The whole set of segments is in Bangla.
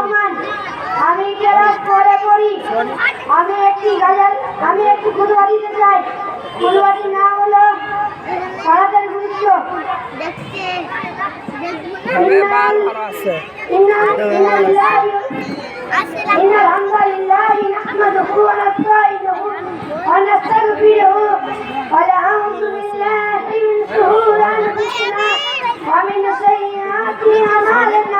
রহমান আমি ক্লাস পরে পড়ি আমি একটি গাজাল আমি একটি খুদবা দিতে চাই খুদবাটির নাম হলো সরাতের গুরুত্ব إن الحمد لله نحمده ونستعينه ونستغفره ونعوذ بالله من شرور أنفسنا ومن سيئات أعمالنا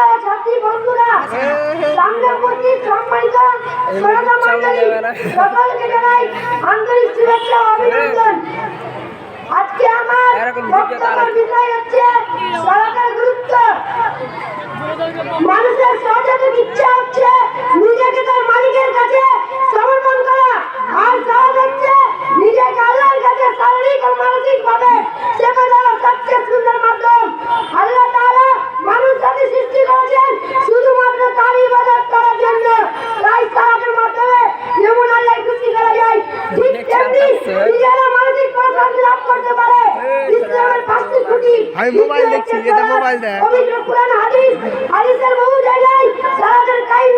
প্রিয় ছাত্র বন্ধুরা সম্মানিত সকলকে জানাই আন্তরিক শুভেচ্ছা ও অভিনন্দন। আজকে আমার বক্তব্যের বিষয় হচ্ছে সড়কের গুরুত্ব। আমি মোবাইল দেখছি, এটা মোবাইল দেখ। পবিত্র কোরআন হাদিস হাদিসের বহু জায়গায় সালাতের কায়েম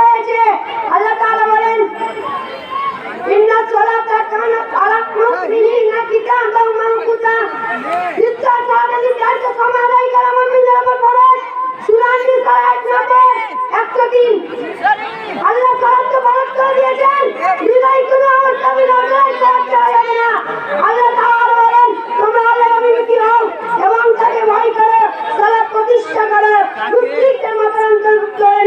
হয়েছে আল্লাহ তাআলা বলেন ইন্না সালাতা কানাত আলা মুমিনিনা কিতাবাম মাওকুতা নিশ্চয় সালাতের কার্য সময় আদায় করা মুমিনদের উপর ফরজ। সূরা নিসা আয়াত নম্বর 103 আল্লাহ ফরজ করে দিয়েছেন। বিদায় কোনো সালাত যাবে না আল্লাহ তাআলা বলেন তোমরা আল্লাহর অভিমুখী হও এবং তাকে ভয় করো সালাত প্রতিষ্ঠা করো মুশরিকদের মতো অন্তর্ভুক্ত হয়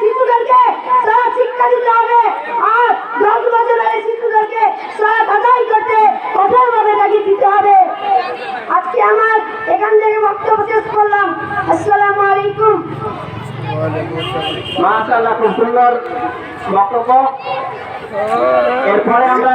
শিশুদেরকে সারা শিক্ষা দিতে হবে। আর দশ বছর শিশুদেরকে সালাত আদায় করতে কঠোরভাবে তাগিদ দিতে হবে। আজকে আমার এখান থেকে বক্তব্য শেষ করলাম। আসসালামু আলাইকুম। মাশাআল্লাহ খুব সুন্দর বক্তব্য। এরপরে আমরা